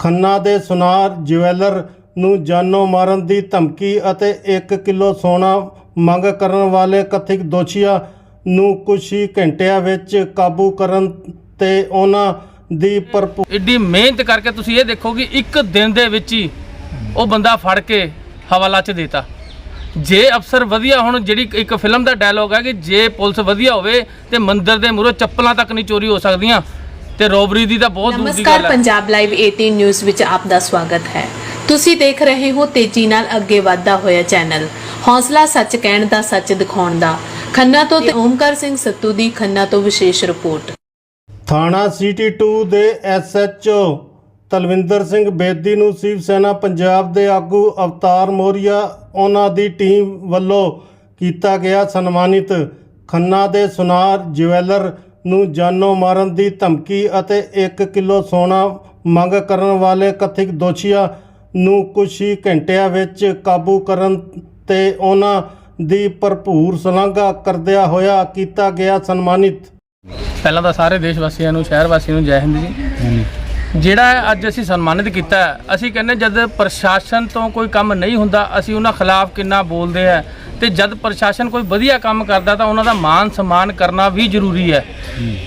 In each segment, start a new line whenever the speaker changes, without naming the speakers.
ਖੰਨਾ ਦੇ ਸੁਨਾਰ ਜਵੈਲਰ ਨੂੰ ਜਾਨੋਂ ਮਾਰਨ ਦੀ ਧਮਕੀ ਅਤੇ 1 ਕਿਲੋ ਸੋਨਾ ਮੰਗ ਕਰਨ ਵਾਲੇ ਕਥਿਤ ਦੋਸ਼ੀਆਂ ਨੂੰ ਕੁਝ ਹੀ ਘੰਟਿਆਂ ਵਿੱਚ ਕਾਬੂ ਕਰਨ ਤੇ ਉਹਨਾਂ ਦੀ ਭਰਪੂ
ਇੱਡੀ ਮਿਹਨਤ ਕਰਕੇ ਤੁਸੀਂ ਇਹ ਦੇਖੋ ਕਿ ਇੱਕ ਦਿਨ ਦੇ ਵਿੱਚ ਹੀ ਉਹ ਬੰਦਾ ਫੜ ਕੇ ਹਵਾਲਾ 'ਚ ਦੇਤਾ। ਜੇ ਅਫਸਰ ਵਧੀਆ ਹੁਣ, ਜਿਹੜੀ ਇੱਕ ਫਿਲਮ ਦਾ ਡਾਇਲੋਗ ਹੈ ਕਿ ਜੇ ਪੁਲਿਸ ਵਧੀਆ ਹੋਵੇ ਤੇ ਮੰਦਰ ਦੇ ਮੂਹਰੋਂ ਚੱਪਲਾਂ ਤੱਕ ਨਹੀਂ ਚੋਰੀ ਹੋ ਸਕਦੀਆਂ ਤੇ ਰੋਬਰੀ ਦੀ ਤਾਂ ਬਹੁਤ ਦੂਰ ਦੀ
ਨਮਸਕਾਰ
ਗੱਲ ਹੈ
ਪੰਜਾਬ ਲਾਈਵ 18 ਨਿਊਜ਼ ਵਿੱਚ ਆਪ ਦਾ ਸਵਾਗਤ ਹੈ। ਤੁਸੀਂ ਦੇਖ ਰਹੇ ਹੋ ਤੇਜ਼ੀ ਨਾਲ ਅੱਗੇ ਵਧਦਾ ਹੋਇਆ ਚੈਨਲ। ਹੌਸਲਾ ਸੱਚ ਕਹਿਣ ਦਾ ਸੱਚ ਦਿਖਾਉਣ ਦਾ। ਖੰਨਾ ਤੋਂ ਤੇ ਓਮਕਾਰ ਸਿੰਘ ਸੱਤੂ ਦੀ ਖੰਨਾ ਤੋਂ ਵਿਸ਼ੇਸ਼ ਰਿਪੋਰਟ।
ਥਾਣਾ ਸਿਟੀ 2 ਦੇ ਐਸਐਚਓ ਤਲਵਿੰਦਰ ਸਿੰਘ ਬੇਦੀ ਨੂੰ ਸ਼ਿਵ ਸੈਨਾ ਪੰਜਾਬ ਦੇ ਆਗੂ ਅਵਤਾਰ ਮੋਰੀਆ ਉਹਨਾਂ ਦੀ ਟੀਮ ਵੱਲੋਂ ਕੀਤਾ ਗਿਆ ਸਨਮਾਨਿਤ। ਖੰਨਾ ਦੇ ਸੁਨਾਰ ਜਵੈਲਰ ਨੂੰ ਜਾਨੋਂ ਮਾਰਨ ਦੀ ਧਮਕੀ ਅਤੇ 1 ਕਿਲੋ ਸੋਨਾ ਮੰਗ ਕਰਨ ਵਾਲੇ ਕਥਿਤ ਦੋਸ਼ੀਆਂ ਨੂੰ ਕੁਝ ਹੀ ਘੰਟਿਆਂ ਵਿੱਚ ਕਾਬੂ ਕਰਨ ਤੇ ਉਹਨਾਂ ਦੀ ਭਰਪੂਰ ਸ਼ਲਾਘਾ ਕਰਦਿਆਂ ਹੋਇਆ ਕੀਤਾ ਗਿਆ ਸਨਮਾਨਿਤ।
ਪਹਿਲਾਂ ਤਾਂ ਸਾਰੇ ਦੇਸ਼ ਵਾਸੀਆਂ ਨੂੰ ਸ਼ਹਿਰ ਵਾਸੀਆਂ ਨੂੰ ਜੈ ਹਿੰਦ ਜੀ। ਜਿਹੜਾ ਅੱਜ ਅਸੀਂ ਸਨਮਾਨਿਤ ਕੀਤਾ ਅਸੀਂ ਕਹਿੰਦੇ ਜਦ ਪ੍ਰਸ਼ਾਸਨ ਤੋਂ ਕੋਈ ਕੰਮ ਨਹੀਂ ਹੁੰਦਾ, ਅਸੀਂ ਉਹਨਾਂ ਖਿਲਾਫ ਕਿੰਨਾ ਬੋਲਦੇ ਆ ਤੇ ਜਦ ਪ੍ਰਸ਼ਾਸਨ ਕੋਈ ਵਧੀਆ ਕੰਮ ਕਰਦਾ ਤਾਂ ਉਹਨਾਂ ਦਾ ਮਾਨ ਸਨਮਾਨ ਕਰਨਾ ਵੀ ਜ਼ਰੂਰੀ ਹੈ।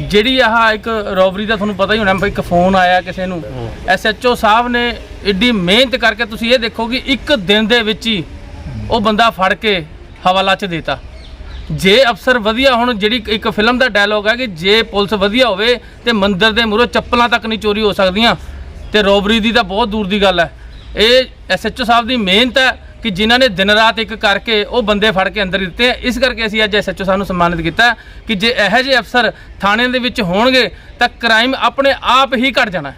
ਜਿਹੜੀ ਆਹ ਇੱਕ ਰੋਬਰੀ ਦਾ ਤੁਹਾਨੂੰ ਪਤਾ ਹੀ ਹੋਣਾ ਵੀ ਇੱਕ ਫੋਨ ਆਇਆ ਕਿਸੇ ਨੂੰ। ਐਸਐਚਓ ਸਾਹਿਬ ਨੇ ਇੱਡੀ ਮਿਹਨਤ ਕਰਕੇ ਤੁਸੀਂ ਇਹ ਦੇਖੋ ਕਿ ਇੱਕ ਦਿਨ ਦੇ ਵਿੱਚ ਹੀ ਉਹ ਬੰਦਾ ਫੜ ਕੇ ਹਵਾਲਾ 'ਚ ਦੇਤਾ। ਜੇ ਅਫਸਰ ਵਧੀਆ ਹੁਣ, ਜਿਹੜੀ ਇੱਕ ਫਿਲਮ ਦਾ ਡਾਇਲੋਗ ਹੈ ਕਿ ਜੇ ਪੁਲਿਸ ਵਧੀਆ ਹੋਵੇ ਤੇ ਮੰਦਿਰ ਦੇ ਮੂਹਰੋਂ ਚੱਪਲਾਂ ਤੱਕ ਨਹੀਂ ਚੋਰੀ ਹੋ ਸਕਦੀਆਂ, ਤੇ ਰੋਬਰੀ ਦੀ ਤਾਂ ਬਹੁਤ ਦੂਰ ਦੀ ਗੱਲ ਹੈ ਇਹ ਐਸਐਚਓ ਸਾਹਿਬ ਦੀ ਮਿਹਨਤ ਹੈ ਕਿ ਜਿਨ੍ਹਾਂ ਨੇ ਦਿਨ ਰਾਤ ਇੱਕ ਕਰਕੇ ਉਹ ਬੰਦੇ ਫੜ ਕੇ ਅੰਦਰ ਦਿੱਤੇ ਆ। ਇਸ ਕਰਕੇ ਅਸੀਂ ਅੱਜ ਐਸਐਚਓ ਸਾਹਿਬ ਨੂੰ ਸਨਮਾਨਿਤ ਕੀਤਾ ਕਿ ਜੇ ਇਹੋ ਜਿਹੇ ਅਫਸਰ ਥਾਣਿਆਂ ਦੇ ਵਿੱਚ ਹੋਣਗੇ, ਤਾਂ ਕ੍ਰਾਈਮ ਆਪਣੇ ਆਪ ਹੀ ਘਟ ਜਾਣਾ